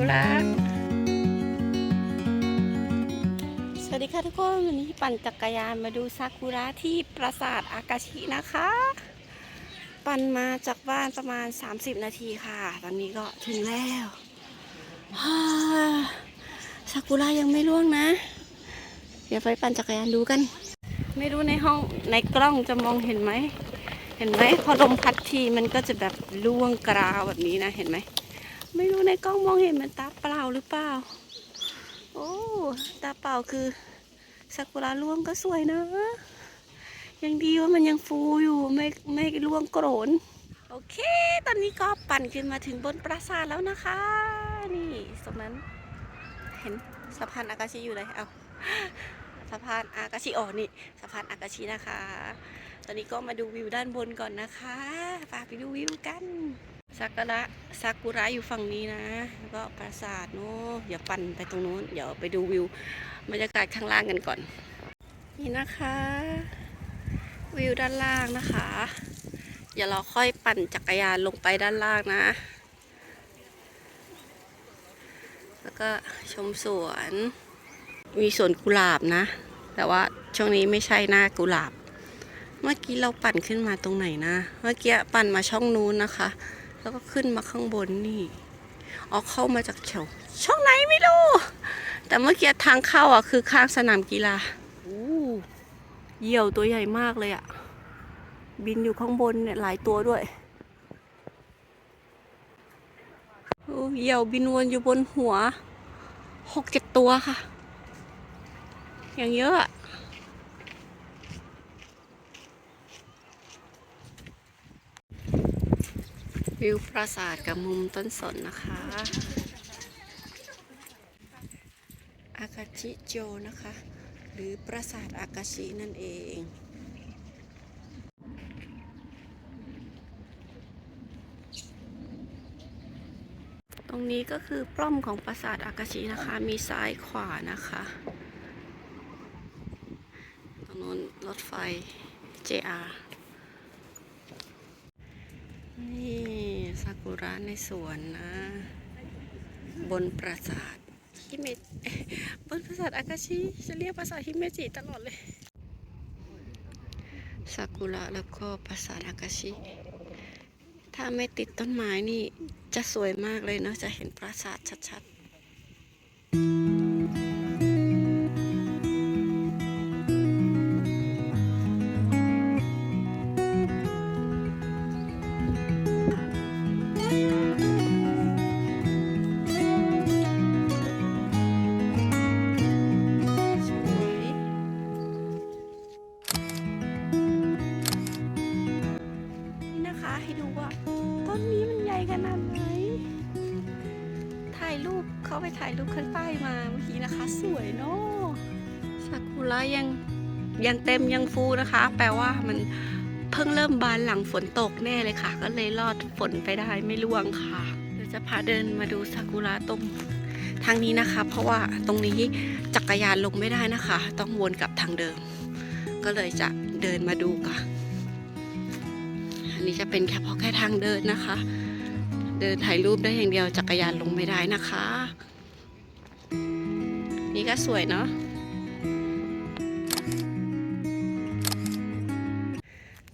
ทีมซากุระสวัสดีค่ะทุกคน วันนี้ปั่นจักรยานมาดูซากุระที่ปราสาทอากาชินะคะ ปั่นมาจากบ้านประมาณ 30 นาทีค่ะ ตอนนี้ก็ถึงแล้วฮ่าซากุระยังไม่ร่วงนะ เดี๋ยวไปปั่นจักรยานดูกัน ไม่รู้ในห้องในกล้องจะมองเห็นไหมเห็นไหมพอลมพัดทีมันก็จะแบบร่วงกราวแบบนี้นะเห็นไหม ไม่รู้ในกล้องมองเห็นมันตาเปล่าหรือเปล่า โอ้ ตาเปล่าคือซากุระร่วงก็สวยนะ ยังดีว่ามันยังฟูอยู่ไม่ไม่ร่วงโกรน โอเค ตอนนี้ก็ปั่นขึ้นมาถึงบนปราสาทแล้วนะคะ นี่ตรงนั้น เห็นสะพานอากาชิอยู่เลย เอาสะพานอากาชิอ๋อนี่สะพานอากาชินะคะ ตอนนี้ก็มาดูวิวด้านบนก่อนนะคะฝากไปดูวิวกัน ซากุระซากุระอยู่ฝั่งนี้นะแล้วก็ปราสาทโน้เดี๋ยวปั่นไปตรงนู้น เดี๋ยวไปดูวิวบรรยากาศข้างล่างกันก่อน นี่นะคะ วิวด้านล่างนะคะ เดี๋ยวเราค่อยปั่นจักรยานลงไปด้านล่างนะ แล้วก็ชมสวน มีสวนกุหลาบนะ แต่ว่าช่วงนี้ไม่ใช่หน้ากุหลาบ เมื่อกี้เราปั่นขึ้นมาตรงไหนนะ เมื่อกี้ปั่นมาช่องนู้นนะคะ แล้วก็ขึ้นมาข้างบนนี่ออกเข้ามาจากเฉวช่องไหนไม่รู้ แต่เมื่อกี้ทางเข้าอะคือข้างสนามกีฬาอู้เหยี่ยวตัวใหญ่มากเลยอะ บินอยู่ข้างบนเนี่ยหลายตัวด้วยโอ้เหยี่ยวบินวนอยู่บนหัวหกเจ็ดตัวค่ะ อย่างเยอะ วิวปราสาทกับมุมต้นสนนะคะ อากาชิโจนะคะ หรือปราสาทอากาชินั่นเองตรงนี้ก็คือปล้อมของปราสาทอากาชินะคะ มีซ้ายขวานะคะ ตรงนู้นรถไฟ JR นี่ ซากุระในสวนนะ บนปราสาทฮิเมจบนปราสาทอากาชิจะเรียกปราสาทฮิเมจิตลอดเลยซากุระแล้วก็ปราสาทอากาชิ ถ้าไม่ติดต้นไม้นี่จะสวยมากเลยเนาะจะเห็นปราสาทชัดๆ ต้นนี้มันใหญ่ขนาดไหน ถ่ายรูปเขาไปถ่ายรูปข้างใต้มาเมื่อกี้นะคะ สวยเนาะซากุระยังยังเต็มยังฟูนะคะ แปลว่ามันเพิ่งเริ่มบานหลังฝนตกแน่เลยค่ะ ก็เลยรอดฝนไปได้ไม่ร่วงค่ะเดี๋ยวจะพาเดินมาดูซากุระตรงทางนี้นะคะ เพราะว่าตรงนี้จักรยานลงไม่ได้นะคะ ต้องวนกลับทางเดิม ก็เลยจะเดินมาดูค่ะ อันนี้จะเป็นแค่เพราะแค่ทางเดินนะคะ เดินถ่ายรูปได้อย่างเดียวจักรยานลงไม่ได้นะคะ นี่ก็สวยเนาะ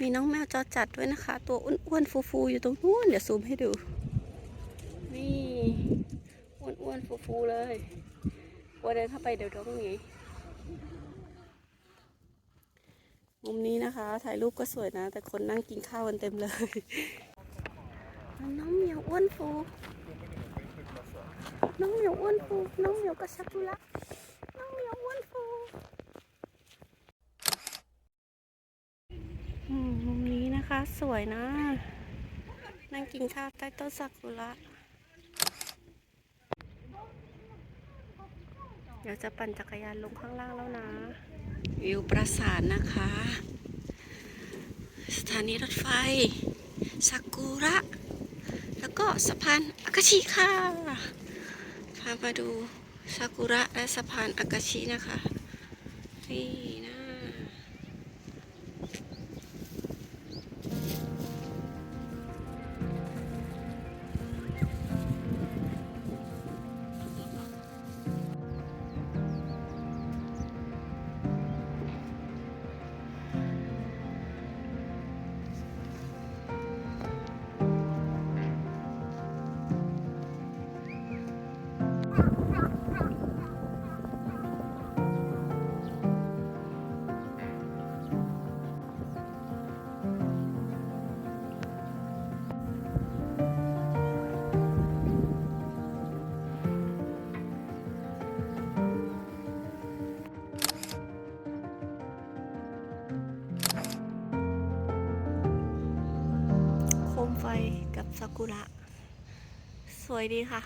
มีน้องแมวจอจัดด้วยนะคะ ตัวอ้วนๆฟูๆอยู่ตรงนู้นเดี๋ยวซูมให้ดู นี่อ้วนๆฟูๆเลยกลัวเดินเข้าไปเดี๋ยวโดนอย่างงี้ มุมนี้นะคะ ถ่ายรูปก็สวยนะ แต่คนนั่งกินข้าวกันเต็มเลยน้องเหมียวอ้วนฟูน้องเหมียวอ้วนฟูน้องเหมียวกับซากุระน้องเหมียวอ้วนฟูอืมมุมนี้นะคะสวยนะ นั่งกินข้าวใต้ต้นซากุระเดี๋ยวจะปั่นจักรยานลงข้างล่างแล้วนะ วิวปราสาทนะคะ สถานีรถไฟซากุระ แล้วก็สะพานอากาชิค่ะ พามาดูซากุระและสะพานอากาชินะคะนี่ นะซากุระ สวยดีค่ะ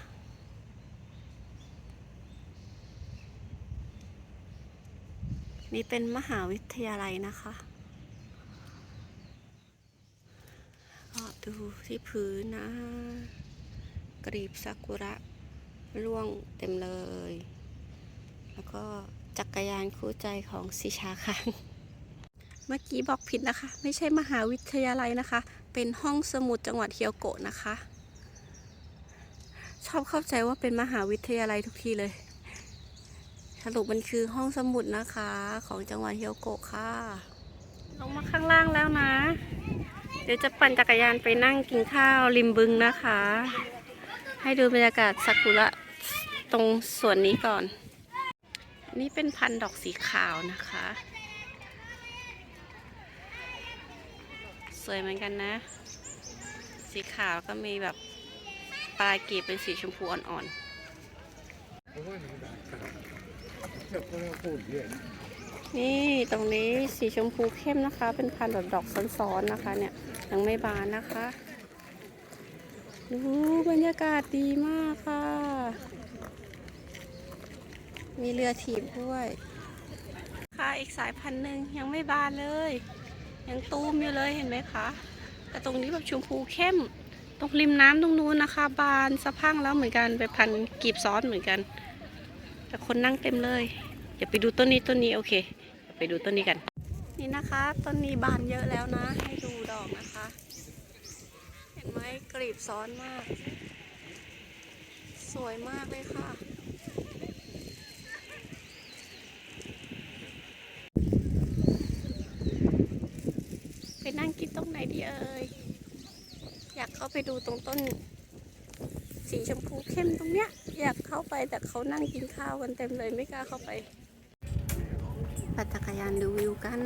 นี่เป็นมหาวิทยาลัยนะคะก็ดูที่พื้นนะ กรีบซากุระร่วงเต็มเลย แล้วก็จักรยานคู่ใจของสิชาคัง เมื่อกี้บอกผิดนะคะ ไม่ใช่มหาวิทยาลัยนะคะ เป็นห้องสมุดจังหวัดเฮียวโกะนะคะ ชอบเข้าใจว่าเป็นมหาวิทยาลัยทุกทีเลย สรุปมันคือห้องสมุดนะคะ ของจังหวัดเฮียวโกะค่ะ ลงมาข้างล่างแล้วนะ เดี๋ยวจะปั่นจักรยานไปนั่งกินข้าวริมบึงนะคะ ให้ดูบรรยากาศซากุระตรงส่วนนี้ก่อน นี่เป็นพันดอกสีขาวนะคะ วยเหมือนกันนะ สีขาวก็มีแบบปลายกีบเป็นสีชมพูอ่อนๆ นี่ตรงนี้สีชมพูเข้มนะคะ เป็นพันธุ์แบบดอกซ้อนๆนะคะเนี่ยยังไม่บานนะคะดูบรรยากาศดีมากค่ะ มีเรือถีบด้วย ค่ะอีกสายพันธุ์หนึ่งยังไม่บานเลย ยังตูมอยู่เลยเห็นไหมคะ แต่ตรงนี้แบบชมพูเข้ม ตรงริมน้ำตรงนู้นนะคะ บานสะพังแล้วเหมือนกันไปพันกีบซ้อนเหมือนกัน แต่คนนั่งเต็มเลยอย่าไปดูต้นนี้ต้นนี้โอเคอย่าไปดูต้นนี้กัน นี่นะคะต้นนี้บานเยอะแล้วนะ ให้ดูดอกนะคะ เห็นไหมกลีบซ้อนมาก สวยมากเลยค่ะ ไปนั่งกิ นตรงไหนดีเอ่ย อยากเข้าไปดูตรงต้น สีชมพูเข้มตรงเนี้ย อยากเข้าไปแต่เขานั่งกินข้าวกันเต็มเลยไม่กล้าเข้าไปปั่นจักรยานดูวิวกัน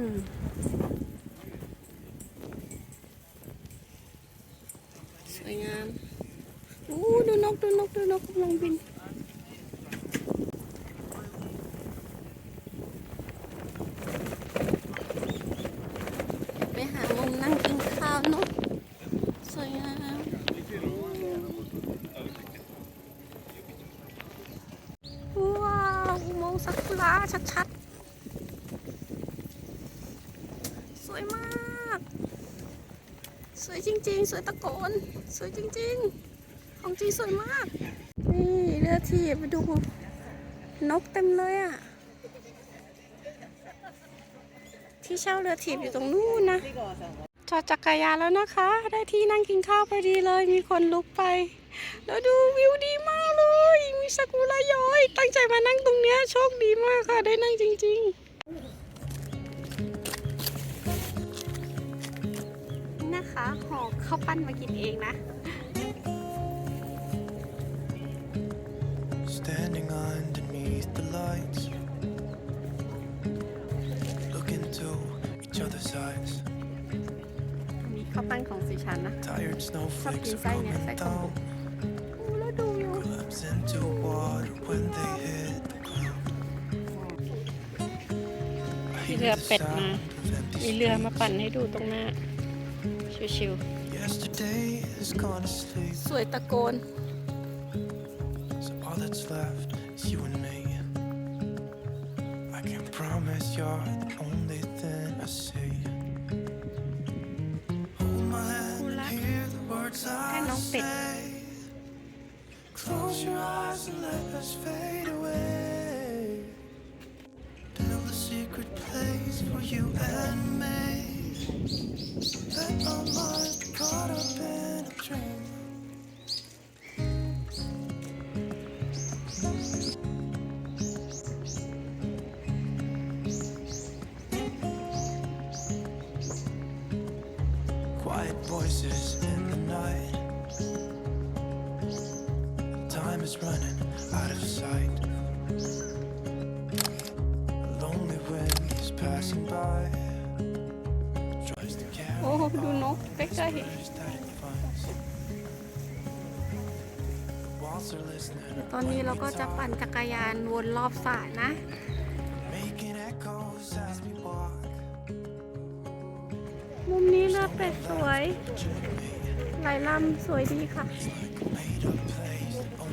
สวยงามอู้ดูนกดูนกดูนกกำลังบิน ไปหามุมนั่งกินข้าวนกสวยงามว้าวอุโาชัดๆ สวยมาก สวยจริง ๆ สวยตะโกน สวยจริง ๆ ของจริงสวยมาก นี่เรือทีบไปดู นกเต็มเลยอะ ที่เช่าเรือถีบอยู่ตรงนู้นนะ อดจักรยานแล้วนะคะ ได้ที่นั่งกินข้าวพอดีเลย มีคนลุกไป แล้วดูวิวดีมากเลย มีซากุระย้อย ตั้งใจมานั่งตรงเนี้ยโชคดีมากค่ะ ได้นั่งจริง ๆ นี่นะคะห่อข้าวปั้นมากินเองนะ Standing underneath the lights, look into each other's eyes. มีข้าวปั้นของสีชันนะ Tired snowflakes are inside coming niya, sa down. อู้แล้วดูวิว Collapse into water when they hit the ground. I มี hear เรือ the เป็ดมา sound of empty มีเรือมา streets. ปั่นให้ดูตรงหน้า ชิว Yesterday is gone to sleep, ๆสวยตะโกน so all that's left is you and me. I can promise you're the only thing I see. Close your eyes and let us fade away. To carry โอ้ดูนกใกล้ letters that it finds. Walls are listening. ๆตอนนี้เราก็จะปั่นจักรยานวนรอบสระนะ Making echoes as we walk. มุมนี้เรือเป็ดสวย Picture me. ลายลำสวยดีค่ะ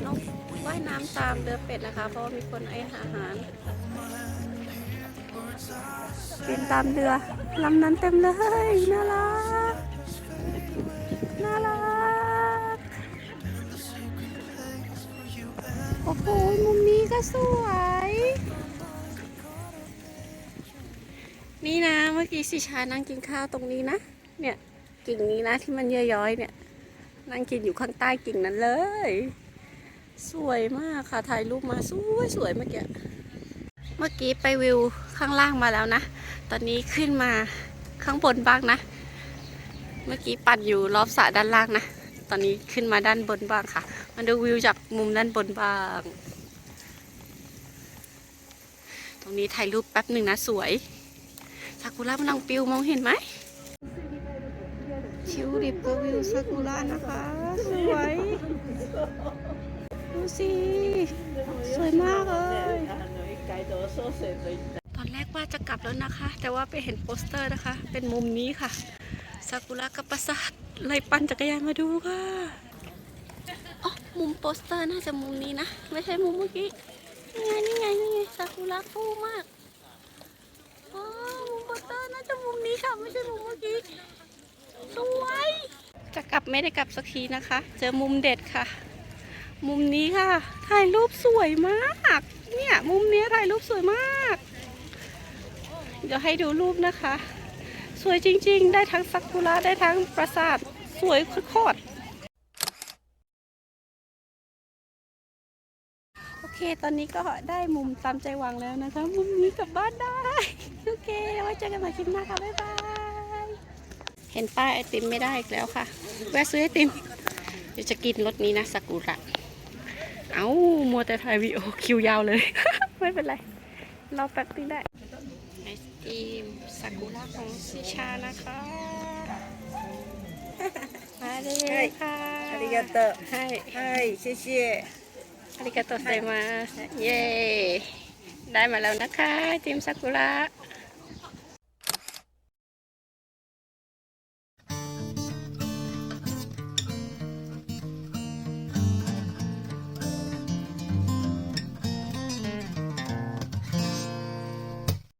นกว่ายน้ำตามเรือเป็ดนะคะ เพราะว่ามีคนไอ้อาหาร บินตามเรือลำนั้นเต็มเลยน่ารักน่ารักโอ้โหมุมนี้ก็สวย นี่นะเมื่อกี้สิชานั่งกินข้าวตรงนี้นะ เนี่ยกิ่งนี้นะที่มันเย้อยเนี่ย นั่งกินอยู่ข้างใต้กิ่งนั้นเลย สวยมากค่ะถ่ายรูปมาสวยสวยเมื่อกี้ มื่อกี้ไปวิวข้างล่างมาแล้วนะ ตอนนี้ขึ้นมาข้างบนบ้างนะ เมื่อกี้ปั่นอยู่รอบสระด้านล่างนะ ตอนนี้ขึ้นมาด้านบนบ้างค่ะ มาดูวิวจากมุมด้านบนบ้าง ตรงนี้ถ่ายรูปแป๊บหนึ่งนะสวยซากุระมันนังปิวมองเห็นไหมชิวดิบกับวิวซากุระนะคะ สวยดูสิ สวยมากเลย ตอนแรกว่าจะกลับแล้วนะคะ แต่ว่าไปเห็นโปสเตอร์นะคะ เป็นมุมนี้ค่ะซากุระกับปราสาทเลยปั่นจักรยานมาดูค่ะอ๋อมุมโปสเตอร์น่าจะมุมนี้นะ ไม่ใช่มุมเมื่อกี้นี่ไงนี่ไงนี่ไงซากุระฟูมากอ๋อมุมโปสเตอร์น่าจะมุมนี้ค่ะ ไม่ใช่มุมเมื่อกี้สวยจะกลับไม่ได้กลับสักทีนะคะ เจอมุมเด็ดค่ะ มุมนี้ค่ะ ถ่ายรูปสวยมาก เนี่ย มุมนี้ถ่ายรูปสวยมาก เดี๋ยวให้ดูรูปนะคะ สวยจริง ๆ ได้ทั้งซากุระได้ทั้งปราสาท สวยโคตรโอเค ตอนนี้ก็ได้มุมตามใจหวังแล้วนะคะ มุมนี้กลับบ้านได้ โอเคไว้เจอกันใหม่คลิปหน้าค่ะ บ๊ายบาย เห็นป้ายไอติมไม่ได้อีกแล้วค่ะ แวะซื้อไอติมเดี๋ยวจะกินรสนี้นะซากุระ เอ้า มัวแต่ถ่ายวีดีโอคิวยาวเลย ไม่เป็นไร เราแป๊บนึงได้ ไอติมซากุระของซิชานะคะ มาเลยค่ะ ありがとう。 ให้ はい、谢謝。 อาริกาโตไซมาสเย้ ได้มาแล้วนะคะไอติมซากุระ